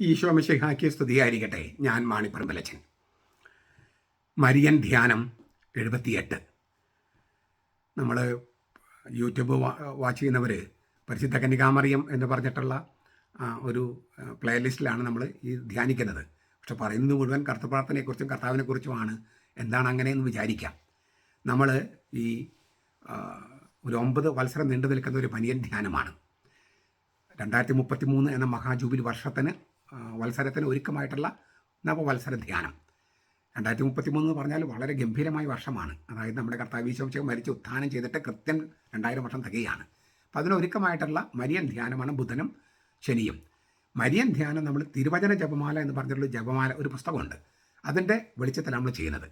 ഈശോ മിശിഹാക്കി സ്തുതിയായിരിക്കട്ടെ. ഞാൻ മാണിപ്പറമ്പലച്ചൻ. മരിയൻ ധ്യാനം എഴുപത്തിയെട്ട്. നമ്മൾ യൂട്യൂബ് വാച്ച് ചെയ്യുന്നവർ പരിശുദ്ധ കന്യകാമറിയം എന്ന് പറഞ്ഞിട്ടുള്ള ഒരു പ്ലേലിസ്റ്റിലാണ് നമ്മൾ ഈ ധ്യാനിക്കുന്നത്. പക്ഷെ പറയുന്നത് മുഴുവൻ കർത്ത പ്രാർത്ഥനയെക്കുറിച്ചും കർത്താവിനെക്കുറിച്ചുമാണ്. എന്താണ് അങ്ങനെയെന്ന് വിചാരിക്കാം. നമ്മൾ ഈ ഒരു ഒമ്പത് വത്സരം നീണ്ടു നിൽക്കുന്ന ഒരു പനിയൻ ധ്യാനമാണ്. രണ്ടായിരത്തി മുപ്പത്തി മൂന്ന് എന്ന മഹാജൂബിലി വർഷത്തിന് വത്സരത്തിന് ഒരുക്കമായിട്ടുള്ള നവവത്സര ധ്യാനം. രണ്ടായിരത്തി മുപ്പത്തി മൂന്ന് എന്ന് പറഞ്ഞാൽ വളരെ ഗംഭീരമായ വർഷമാണ്. അതായത് നമ്മുടെ കർത്താവ് ഈശോമിശിഹ മരിച്ച് ഉത്ഥാനം ചെയ്തിട്ട് കൃത്യം രണ്ടായിരം വർഷം തികയാണ്. അപ്പോൾ അതിനൊരുക്കമായിട്ടുള്ള മരിയൻ ധ്യാനമാണ് ബുധനും ശനിയും. മരിയൻ ധ്യാനം നമ്മൾ തിരുവചന ജപമാല എന്ന് പറഞ്ഞിട്ടുള്ള ജപമാല ഒരു പുസ്തകമുണ്ട്. അതിന്റെ വെളിച്ചത്തിലാണ് നമ്മൾ ചെയ്യുന്നത്.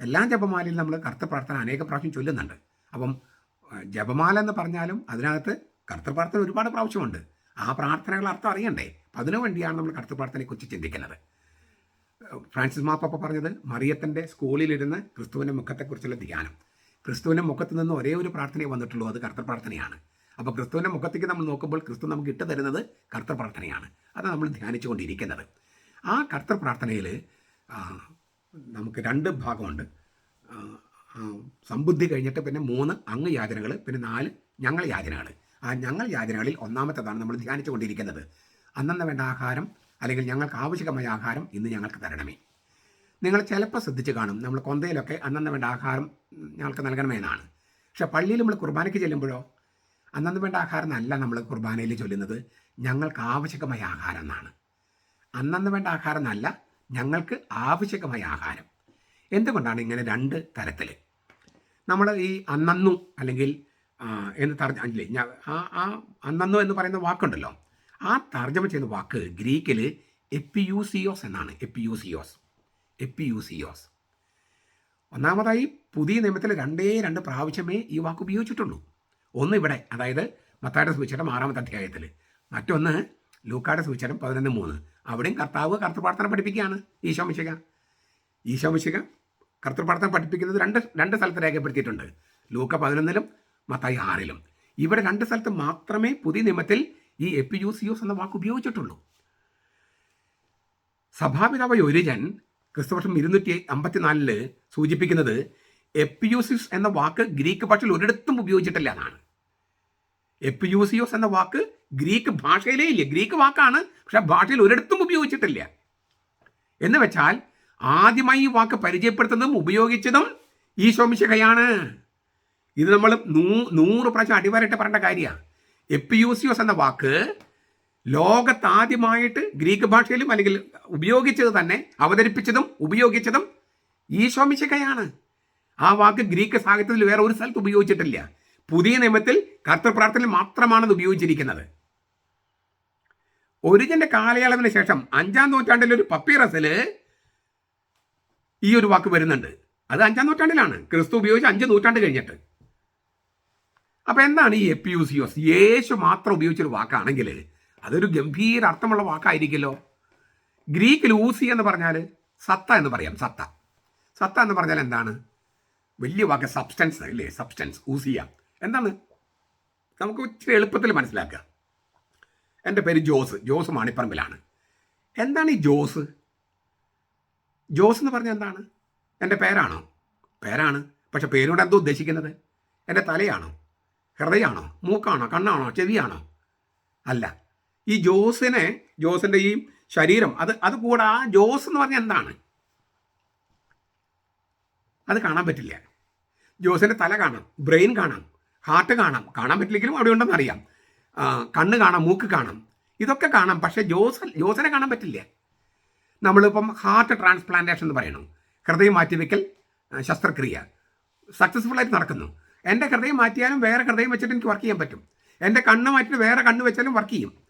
എല്ലാ ജപമാലയിലും നമ്മൾ കർത്തപ്രാർത്ഥന അനേക പ്രാവശ്യം ചൊല്ലുന്നുണ്ട്. അപ്പം ജപമാല എന്ന് പറഞ്ഞാലും അതിനകത്ത് കർത്തപ്രാർത്ഥന ഒരുപാട് പ്രാവശ്യമുണ്ട്. ആ പ്രാർത്ഥനകൾ അർത്ഥം അറിയണ്ടേ? അതിനു വേണ്ടിയാണ് നമ്മൾ കർത്തപ്രാർത്ഥനയെക്കുറിച്ച് ചിന്തിക്കുന്നത്. ഫ്രാൻസിസ് മാപ്പ പറഞ്ഞത് മറിയത്തിന്റെ സ്കൂളിലിരുന്ന് ക്രിസ്തുവിന്റെ മുഖത്തെക്കുറിച്ചുള്ള ധ്യാനം. ക്രിസ്തുവിന്റെ മുഖത്ത് നിന്ന് ഒരേ ഒരു പ്രാർത്ഥനയെ വന്നിട്ടുള്ളൂ അത് കർത്തപ്രാർത്ഥനയാണ്. അപ്പോൾ ക്രിസ്തുവിന്റെ മുഖത്തേക്ക് നമ്മൾ നോക്കുമ്പോൾ ക്രിസ്തു നമുക്ക് ഇട്ട് തരുന്നത് കർത്തപ്രാർത്ഥനയാണ്. അത് നമ്മൾ ധ്യാനിച്ചുകൊണ്ടിരിക്കുന്നത്. ആ കർത്തപ്രാർത്ഥനയിൽ നമുക്ക് രണ്ട് ഭാഗമുണ്ട്. സമ്പുദ്ധി കഴിഞ്ഞിട്ട് പിന്നെ മൂന്ന് അങ്ങ് യാചനകൾ പിന്നെ നാല് ഞങ്ങൾ യാചനകൾ ആ ഞങ്ങൾ യാചനകളിൽ ഒന്നാമത്തേതാണ് നമ്മൾ ധ്യാനിച്ചുകൊണ്ടിരിക്കുന്നത്. അന്നന്ന് വേണ്ട ആഹാരം അല്ലെങ്കിൽ ഞങ്ങൾക്ക് ആവശ്യമായ ആഹാരം ഇന്ന് ഞങ്ങൾക്ക് തരണമേ. നിങ്ങൾ ചിലപ്പോൾ ശ്രദ്ധിച്ച് കാണും നമ്മൾ കൊന്തയിലൊക്കെ അന്നന്ന് വേണ്ട ആഹാരം ഞങ്ങൾക്ക് നൽകണമേ എന്നാണ്. പക്ഷെ പള്ളിയിൽ നമ്മൾ കുർബാനയ്ക്ക് ചെല്ലുമ്പോഴോ? അന്നന്ന് വേണ്ട ആഹാരം എന്നല്ല നമ്മൾ കുർബാനയിൽ ചൊല്ലുന്നത്. ഞങ്ങൾക്ക് ആവശ്യകമായ ആഹാരം എന്നാണ്. അന്നന്ന് വേണ്ട ആഹാരം എന്നല്ല ഞങ്ങൾക്ക് ആവശ്യകമായ ആഹാരം. എന്തുകൊണ്ടാണ് ഇങ്ങനെ രണ്ട് തരത്തിൽ നമ്മൾ ഈ അന്നന്നു അല്ലെങ്കിൽ എന്ന് തർജ അല്ലേ ഞാൻ ആ ആ അന്നന്നോ എന്ന് പറയുന്ന വാക്കുണ്ടല്ലോ. ആ തർജമ ചെയ്യുന്ന വാക്ക് ഗ്രീക്കിൽ എപ്പിയൂസിയോസ് എന്നാണ്. എപ്പിയൂസിയോസ്. എപ്പിയൂസിയോസ്. ഒന്നാമതായി പുതിയ നിയമത്തിൽ രണ്ടേ രണ്ട് പ്രാവശ്യമേ ഈ വാക്ക് ഉപയോഗിച്ചിട്ടുള്ളൂ. ഒന്ന് ഇവിടെ അതായത് മത്തായുടെ സൂചിച്ചിടം ആറാമത്തെ അധ്യായത്തിൽ. മറ്റൊന്ന് ലൂക്കായുടെ സൂചിച്ചിടം പതിനൊന്ന് മൂന്ന്. അവിടെയും കർത്താവ് കർത്തപ്രാർത്ഥന പഠിപ്പിക്കുകയാണ് ഈശോമിശിക ഈശോമിശിക കർത്തൃപ്രാർത്ഥന പഠിപ്പിക്കുന്നത് രണ്ട് രണ്ട് സ്ഥലത്ത് രേഖപ്പെടുത്തിയിട്ടുണ്ട്. ലൂക്ക പതിനൊന്നിലും മത്തായി ആറിലും ഇവിടെ രണ്ട് സ്ഥലത്ത് മാത്രമേ പുതിയ നിയമത്തിൽ ഈ എപ്പിയൂസിയോസ് എന്ന വാക്ക് ഉപയോഗിച്ചിട്ടുള്ളൂ. സഭാപിതാവ് ഒരുജൻ ക്രിസ്തുവർഷം ഇരുന്നൂറ്റി അമ്പത്തിനാലിൽ സൂചിപ്പിക്കുന്നത് എപ്പിയൂസിസ് എന്ന വാക്ക് ഗ്രീക്ക് ഭാഷയിൽ ഒരിടത്തും ഉപയോഗിച്ചിട്ടില്ല എന്നാണ്. എപ്പിയൂസിയോസ് എന്ന വാക്ക് ഗ്രീക്ക് ഭാഷയിലേ ഇല്ല. ഗ്രീക്ക് വാക്കാണ് പക്ഷെ ഭാഷയിൽ ഒരിടത്തും ഉപയോഗിച്ചിട്ടില്ല. എന്ന് വെച്ചാൽ ആദ്യമായി ഈ വാക്ക് പരിചയപ്പെടുത്തുന്നതും ഉപയോഗിച്ചതും ഈശോമിശിഹയാണ് ഇത് നമ്മൾ നൂ നൂറ് പ്രാവശ്യം അടിവരയിട്ട് പറയേണ്ട കാര്യമാണ് എപ്പിയൂസിയോസ് എന്ന വാക്ക് ലോകത്താദ്യമായിട്ട് ഗ്രീക്ക് ഭാഷയിലും അല്ലെങ്കിൽ ഉപയോഗിച്ചത് തന്നെ അവതരിപ്പിച്ചതും ഉപയോഗിച്ചതും ഈശോമിശിഹയാണ് ആ വാക്ക് ഗ്രീക്ക് സാഹിത്യത്തിൽ വേറെ ഒരു സ്ഥലത്ത് ഉപയോഗിച്ചിട്ടില്ല. പുതിയ നിയമത്തിൽ കർത്തൃപ്രാർത്ഥനയിൽ മാത്രമാണ് ഉപയോഗിച്ചിരിക്കുന്നത്. ഒരിജന്റെ കാലയളവിന് ശേഷം അഞ്ചാം നൂറ്റാണ്ടിൽ ഒരു പപ്പീറസിൽ ഈ ഒരു വാക്ക് വരുന്നുണ്ട്. അത് അഞ്ചാം നൂറ്റാണ്ടിലാണ്. ക്രിസ്തു ഉപയോഗിച്ച് അഞ്ച് നൂറ്റാണ്ട് കഴിഞ്ഞിട്ട്. അപ്പൊ എന്താണ് ഈ എപ്പിയൂസിയോസ് യേശു മാത്രം ഉപയോഗിച്ചൊരു വാക്കാണെങ്കിൽ അതൊരു ഗംഭീര അർത്ഥമുള്ള വാക്കായിരിക്കുമല്ലോ. ഗ്രീക്കിൽ ഊസി എന്ന് പറഞ്ഞാൽ സത്ത എന്ന് പറയാം സത്ത. സത്ത എന്ന് പറഞ്ഞാൽ എന്താണ്? വലിയ വാക്ക് സബ്സ്റ്റൻസ് അല്ലേ? Substance Uzziah. എന്താണ്? നമുക്ക് ഇച്ചിരി എളുപ്പത്തിൽ മനസ്സിലാക്കുക. എന്റെ പേര് ജോസ്. ജോസ് മാണിപ്പറമ്പിലാണ്. എന്താണ് ഈ ജോസ്? ജോസ് എന്ന് പറഞ്ഞാൽ എന്താണ്? എന്റെ പേരാണോ? പേരാണ്. പക്ഷെ പേരോട് എന്തോ ഉദ്ദേശിക്കുന്നത്? എന്റെ തലയാണോ? ഹൃദയമാണോ മൂക്കാണോ? കണ്ണാണോ? ചെവിയാണോ? അല്ല. ഈ ജോസിനെ ജോസിന്റെ ഈ ശരീരം അത് അത് കൂടെ ആ ജോസ് എന്ന് പറഞ്ഞാൽ എന്താണ്? അത് കാണാൻ പറ്റില്ല. ജോസിന്റെ തല കാണാം ബ്രെയിൻ കാണാം ഹാർട്ട് കാണാം. കാണാൻ പറ്റില്ലെങ്കിലും അവിടെ ഉണ്ടെന്ന് അറിയാം. കണ്ണ് കാണാം മൂക്ക് കാണാം. ഇതൊക്കെ കാണാം പക്ഷേ ജോസ് ജോസിനെ കാണാൻ പറ്റില്ല. നമ്മളിപ്പം ഹാർട്ട് ട്രാൻസ്പ്ലാന്റേഷൻ എന്ന് പറയണം. ഹൃദയം മാറ്റിവെക്കൽ ശസ്ത്രക്രിയ. സക്സസ്ഫുൾ ആയിട്ട് നടക്കുന്നു. എന്റെ ഹൃദയം മാറ്റിയാലും വേറെ ഹൃദയം വെച്ചിട്ട് എനിക്ക് വർക്ക് ചെയ്യാൻ പറ്റും. എന്റെ കണ്ണ് മാറ്റിയിട്ട് വേറെ കണ്ണ് വെച്ചാലും വർക്ക് ചെയ്യും.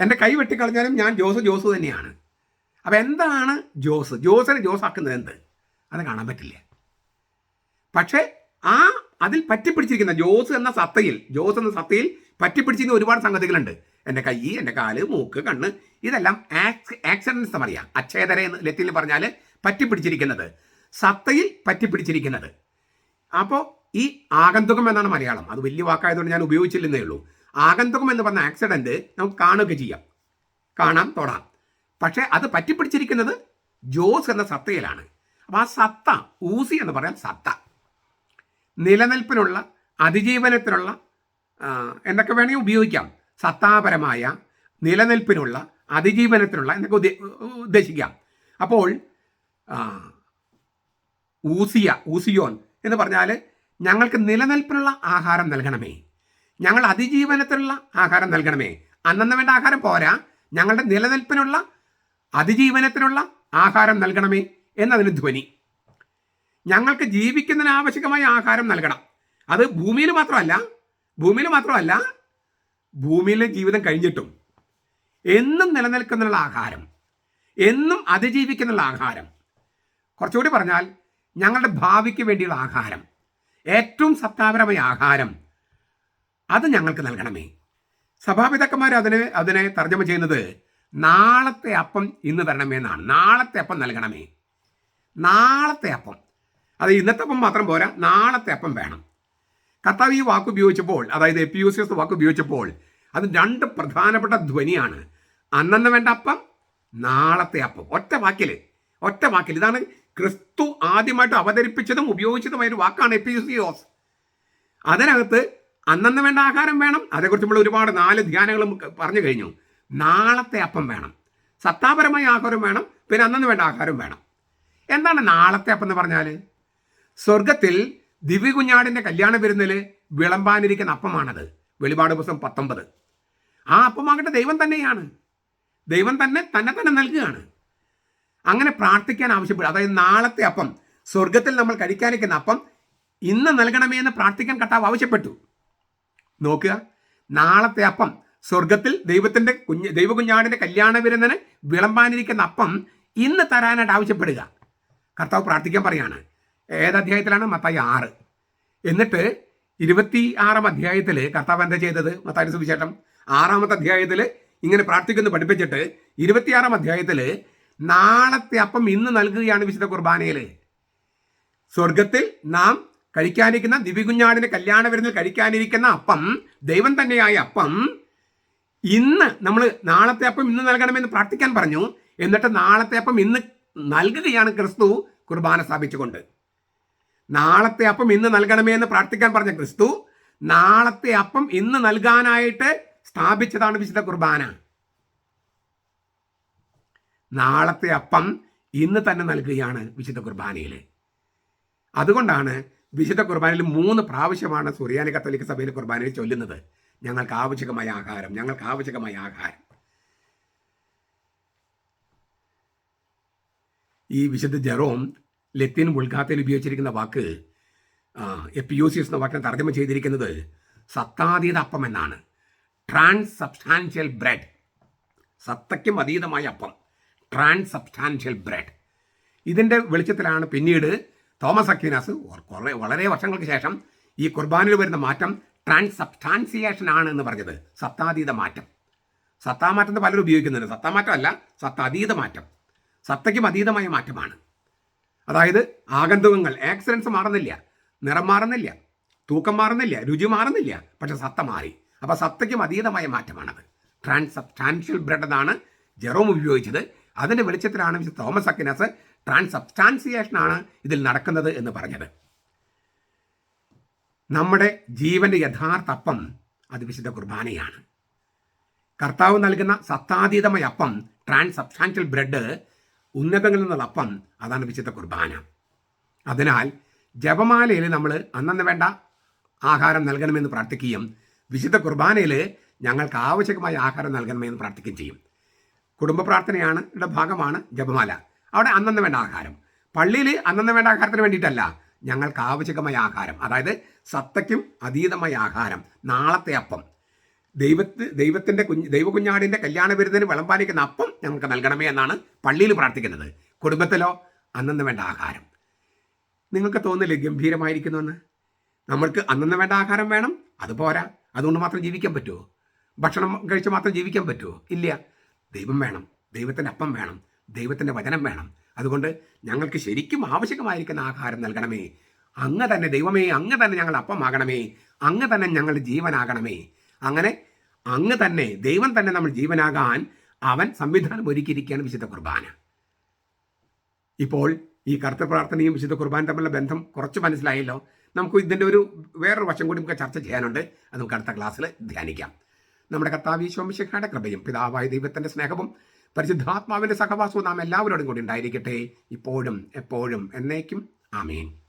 എന്റെ കൈ വെട്ടിക്കളഞ്ഞാലും ഞാൻ ജോസ് ജോസ് തന്നെയാണ്. അപ്പോൾ എന്താണ് ജോസ്? ജോസിനെ ജോസ് ആക്കുന്നത് എന്ത്? അത് കാണാൻ പറ്റില്ല. പക്ഷേ ആ അതിൽ പറ്റിപ്പിടിച്ചിരിക്കുന്ന ജോസ് എന്ന സത്തയിൽ ജോസ് എന്ന സത്തയിൽ പറ്റിപ്പിടിച്ചിരിക്കുന്ന ഒരുപാട് സംഗതികളുണ്ട്. എന്റെ കൈ എന്റെ കാൽ മൂക്ക് കണ്ണ് ഇതെല്ലാം ആക്സിഡൻസ് പറയാം. അച്ഛേതര എന്ന് ലത്തിൽ പറഞ്ഞാൽ പറ്റിപ്പിടിച്ചിരിക്കുന്നത്. സത്തയിൽ പറ്റിപ്പിടിച്ചിരിക്കുന്നത്. അപ്പോൾ ഈ ആഗന്തുകം എന്നാണ് മലയാളം. അത് വലിയ വാക്കായതുകൊണ്ട് ഞാൻ ഉപയോഗിച്ചില്ലെന്നേ ഉള്ളൂ. ആഗന്തുകം എന്ന് പറഞ്ഞ ആക്സിഡന്റ് നമുക്ക് കാണുകയൊക്കെ ചെയ്യാം. കാണാം തൊടാം. പക്ഷേ അത് പറ്റിപ്പിടിച്ചിരിക്കുന്നത് ജോസ് എന്ന സത്തയിലാണ്. അപ്പം ആ സത്ത ഊസി എന്ന് പറയാൻ സത്ത. നിലനിൽപ്പിനുള്ള അതിജീവനത്തിനുള്ള എന്നൊക്കെ വേണമെങ്കിൽ ഉപയോഗിക്കാം. സത്താപരമായ നിലനിൽപ്പിനുള്ള അതിജീവനത്തിനുള്ള എന്നൊക്കെ ഉദ്ദേശിക്കാം. അപ്പോൾ ഊസിയ ഊസിയോൻ എന്ന് പറഞ്ഞാൽ ഞങ്ങൾക്ക് നിലനിൽപ്പിനുള്ള ആഹാരം നൽകണമേ. ഞങ്ങൾ അതിജീവനത്തിനുള്ള ആഹാരം നൽകണമേ. അന്നന്ന് വേണ്ട ആഹാരം പോരാ. ഞങ്ങളുടെ നിലനിൽപ്പിനുള്ള അതിജീവനത്തിനുള്ള ആഹാരം നൽകണമേ എന്നതിന് ധ്വനി. ഞങ്ങൾക്ക് ജീവിക്കുന്നതിന് ആവശ്യമായ ആഹാരം നൽകണം. അത് ഭൂമിയിൽ മാത്രമല്ല ഭൂമിയിൽ മാത്രമല്ല ഭൂമിയിലെ ജീവിതം കഴിഞ്ഞിട്ടും എന്നും നിലനിൽക്കുന്നുള്ള ആഹാരം എന്നും അതിജീവിക്കുന്നുള്ള ആഹാരം. കുറച്ചുകൂടി പറഞ്ഞാൽ ഞങ്ങളുടെ ഭാവിക്ക് വേണ്ടിയുള്ള ആഹാരം. ഏറ്റവും സത്താപരമായ ആഹാരം. അത് ഞങ്ങൾക്ക് നൽകണമേ. സഭാപിതാക്കന്മാർ അതിനെ അതിനെ തർജമ ചെയ്യുന്നത് നാളത്തെ അപ്പം ഇന്ന് തരണമേ എന്നാണ് നാളത്തെ അപ്പം നൽകണമേ. നാളത്തെ അപ്പം. അത് ഇന്നത്തെ അപ്പം മാത്രം പോരാ നാളത്തെ അപ്പം വേണം. കർത്താവ് ഈ വാക്ക് ഉപയോഗിച്ചപ്പോൾ അതായത് A P U C S വാക്ക് ഉപയോഗിച്ചപ്പോൾ അത് രണ്ട് പ്രധാനപ്പെട്ട ധ്വനിയാണ്. അന്നന്ന് വേണ്ട അപ്പം നാളത്തെ അപ്പം. ഒറ്റ വാക്കിൽ ഒറ്റ വാക്കിൽ ഇതാണ് ക്രിസ്തു ആദ്യമായിട്ട് അവതരിപ്പിച്ചതും ഉപയോഗിച്ചതുമായ ഒരു വാക്കാണ് എപ്പിയൂസിയോസ്. അതിനകത്ത് അന്നന്ന് വേണ്ട ആഹാരം വേണം. അതേക്കുറിച്ച് നമ്മൾ ഒരുപാട് നാല് ധ്യാനങ്ങളും പറഞ്ഞു കഴിഞ്ഞു. നാളത്തെ അപ്പം വേണം. സത്താപരമായ ആഹാരം വേണം. പിന്നെ അന്നന്ന് വേണ്ട ആഹാരം വേണം. എന്താണ് നാളത്തെ അപ്പം എന്ന് പറഞ്ഞാൽ? സ്വർഗത്തിൽ ദിവ്യകുഞ്ഞാടിന്റെ കല്യാണ വിരുന്നിൽ വിളമ്പാനിരിക്കുന്ന അപ്പമാണത്. വെളിപാട് ദിവസം പത്തൊമ്പത്. ആ അപ്പമാകട്ടെ ദൈവം തന്നെയാണ്. ദൈവം തന്നെ തന്നെ തന്നെ നൽകുകയാണ്. അങ്ങനെ പ്രാർത്ഥിക്കാൻ ആവശ്യപ്പെടും. അതായത് നാളത്തെ അപ്പം സ്വർഗത്തിൽ നമ്മൾ കഴിക്കാനിരിക്കുന്ന അപ്പം ഇന്ന് നൽകണമേ എന്ന് പ്രാർത്ഥിക്കാൻ കർത്താവ് ആവശ്യപ്പെട്ടു. നോക്കുക നാളത്തെ അപ്പം സ്വർഗത്തിൽ ദൈവത്തിന്റെ കുഞ്ഞ് ദൈവകുഞ്ഞാടിന്റെ കല്യാണ വിരുന്നിന് വിളമ്പാനിരിക്കുന്ന അപ്പം ഇന്ന് തരാനായിട്ട് ആവശ്യപ്പെടുക. കർത്താവ് പ്രാർത്ഥിക്കാൻ പറയാണ്. ഏത് അധ്യായത്തിലാണ്? മത്തായി ആറ്. എന്നിട്ട് ഇരുപത്തി ആറാം അധ്യായത്തിൽ കർത്താവ് എന്താ ചെയ്തത്? മത്തായി സുവിശേഷം. ആറാമത്തെ അധ്യായത്തിൽ ഇങ്ങനെ പ്രാർത്ഥിക്കുന്നു പഠിപ്പിച്ചിട്ട് ഇരുപത്തിയാറാം അധ്യായത്തിൽ നാളത്തെ അപ്പം ഇന്ന് നൽകുകയാണ് വിശുദ്ധ കുർബാനയിൽ സ്വർഗത്തിൽ നാം കഴിക്കാനിരിക്കുന്ന ദിവ്യകുഞ്ഞാടിന്റെ കല്യാണ വിരുന്നിൽ കഴിക്കാനിരിക്കുന്ന അപ്പം ദൈവം തന്നെയായ അപ്പം ഇന്ന് നമ്മൾ നാളത്തെ അപ്പം ഇന്ന് നൽകണമെന്ന് പ്രാർത്ഥിക്കാൻ പറഞ്ഞു. എന്നിട്ട് നാളത്തെ അപ്പം ഇന്ന് നൽകുകയാണ് ക്രിസ്തു കുർബാന സ്ഥാപിച്ചുകൊണ്ട്. നാളത്തെ അപ്പം ഇന്ന് നൽകണമേ എന്ന് പ്രാർത്ഥിക്കാൻ പറഞ്ഞ ക്രിസ്തു നാളത്തെ അപ്പം ഇന്ന് നൽകാനായിട്ട് സ്ഥാപിച്ചതാണ് വിശുദ്ധ കുർബാന. നാളത്തെ അപ്പം ഇന്ന് തന്നെ നൽകുകയാണ് വിശുദ്ധ കുർബാനയിൽ അതുകൊണ്ടാണ് വിശുദ്ധ കുർബാനയിൽ മൂന്ന് പ്രാവശ്യമാണ് സുറിയാനി കത്തോലിക്ക സഭയിൽ കുർബാനയിൽ ചൊല്ലുന്നത്. ഞങ്ങൾക്ക് ആവശ്യകമായ ആഹാരം ഞങ്ങൾക്ക് ആവശ്യകമായ ആഹാരം. ഈ വിശുദ്ധ ജെറോം ലത്തീൻ ഉൾഘാത്തയിൽ ഉപയോഗിച്ചിരിക്കുന്ന വാക്ക് എപ്പിയോസിയസ് എന്ന വാക്കിനെ തർജമ ചെയ്തിരിക്കുന്നത് സത്താതീത അപ്പം എന്നാണ്. Trans substantial bread. സത്തയ്ക്കും അതീതമായ അപ്പം. ട്രാൻസ് സബ്സ്റ്റാൻഷ്യൽ ബ്രെഡ് ഇതിന്റെ വെളിച്ചത്തിലാണ് പിന്നീട് തോമസ് അക്വിനാസ് കുറേ വളരെ വർഷങ്ങൾക്ക് ശേഷം ഈ കുർബാനയിൽ വരുന്ന മാറ്റം ട്രാൻസ് സബ്സ്റ്റാൻസിയേഷൻ ആണ് എന്ന് പറഞ്ഞത്. സത്താതീത മാറ്റം. സത്താമാറ്റം എന്ന് പലരും ഉപയോഗിക്കുന്നുണ്ട്. സത്താമാറ്റമല്ല സത്താതീത മാറ്റം. സത്തയ്ക്കും അതീതമായ മാറ്റമാണ്. അതായത് ആഗന്തുകങ്ങൾ ആക്സിഡൻസ് മാറുന്നില്ല. നിറം മാറുന്നില്ല. തൂക്കം മാറുന്നില്ല. രുചി മാറുന്നില്ല. പക്ഷെ സത്ത മാറി. അപ്പോൾ സത്തയ്ക്കും അതീതമായ മാറ്റമാണത്. ട്രാൻസ് സബ്സ്റ്റാൻഷ്യൽ ബ്രെഡ് എന്നാണ് ജെറോം ഉപയോഗിച്ചത്. അതിന്റെ വെളിച്ചത്തിലാണ് mister Thomas Aquinas transubstantiation ആണ് ഇതിൽ നടക്കുന്നത് എന്ന് പറഞ്ഞത്. നമ്മുടെ ജീവന്റെ യഥാർത്ഥ അപ്പം അത് വിശുദ്ധ കുർബാനയാണ്. കർത്താവ് നൽകുന്ന സത്താതീതമായ അപ്പം ട്രാൻസ് സബ്സ്റ്റാൻഷ്യൽ ബ്രെഡ് ഉന്നതങ്ങളിൽ നിന്നുള്ള അപ്പം അതാണ് വിശുദ്ധ കുർബാന. അതിനാൽ ജപമാലയിൽ നമ്മൾ അന്നന്ന് വേണ്ട ആഹാരം നൽകണമെന്ന് പ്രാർത്ഥിക്കുകയും വിശുദ്ധ കുർബാനയിൽ ഞങ്ങൾക്ക് ആവശ്യമായ ആഹാരം നൽകണമെന്ന് പ്രാർത്ഥിക്കുകയും ചെയ്യും. കുടുംബ പ്രാർത്ഥനയാണ് ഭാഗമാണ് ജപമാല. അവിടെ അന്നന്ന് വേണ്ട ആഹാരം. പള്ളിയിൽ അന്നന്ന് വേണ്ട ആഹാരത്തിന് വേണ്ടിയിട്ടല്ല. ഞങ്ങൾക്ക് ആവശ്യകമായ ആഹാരം. അതായത് സത്തയ്ക്കും അതീതമായ ആഹാരം. നാളത്തെ അപ്പം. ദൈവത്ത് ദൈവത്തിന്റെ കുഞ്ഞ് ദൈവകുഞ്ഞാടിന്റെ കല്യാണ വിരുദ്ധന് വിളമ്പാനിക്കുന്ന അപ്പം ഞങ്ങൾക്ക് നൽകണമേ എന്നാണ് പള്ളിയിൽ പ്രാർത്ഥിക്കുന്നത്. കുടുംബത്തിലോ അന്നന്ന് വേണ്ട ആഹാരം. നിങ്ങൾക്ക് തോന്നില്ലേ ഗംഭീരമായിരിക്കുന്നുവെന്ന് നമ്മൾക്ക് അന്നന്ന് വേണ്ട ആഹാരം വേണം അത് പോരാ. അതുകൊണ്ട് മാത്രം ജീവിക്കാൻ പറ്റുമോ ഭക്ഷണം കഴിച്ച് മാത്രം ജീവിക്കാൻ പറ്റുമോ ഇല്ല. ദൈവം വേണം ദൈവത്തിന്റെ അപ്പം വേണം ദൈവത്തിന്റെ വചനം വേണം. അതുകൊണ്ട് ഞങ്ങൾക്ക് ശരിക്കും ആവശ്യമായിരിക്കുന്ന ആഹാരം നൽകണമേ. അങ്ങ് തന്നെ ദൈവമേ അങ്ങ് തന്നെ ഞങ്ങൾ അപ്പമാകണമേ. അങ്ങ് തന്നെ ഞങ്ങൾ ജീവനാകണമേ. അങ്ങനെ അങ്ങ് തന്നെ ദൈവം തന്നെ നമ്മൾ ജീവനാകാൻ അവൻ സംവിധാനം ഒരുക്കിയിരിക്കുകയാണ് വിശുദ്ധ കുർബാന. ഇപ്പോൾ ഈ കറുത്ത പ്രാർത്ഥനയും വിശുദ്ധ കുർബാന തമ്മിലുള്ള ബന്ധം കുറച്ച് മനസ്സിലായല്ലോ. നമുക്ക് ഇതിന്റെ ഒരു വേറൊരു വശം കൂടി നമുക്ക് ചർച്ച ചെയ്യാനുണ്ട്. അത് നമുക്ക് അടുത്ത ക്ലാസ്സിൽ ധ്യാനിക്കാം. നമ്മുടെ കർത്താവ് കൃപയും പിതാവായ ദൈവത്തിന്റെ സ്നേഹവും പരിശുദ്ധാത്മാവിന്റെ സഹവാസവും നാം എല്ലാവരോടും കൂടി ഉണ്ടായിരിക്കട്ടെ. ഇപ്പോഴും എപ്പോഴും എന്നേക്കും. ആമീൻ.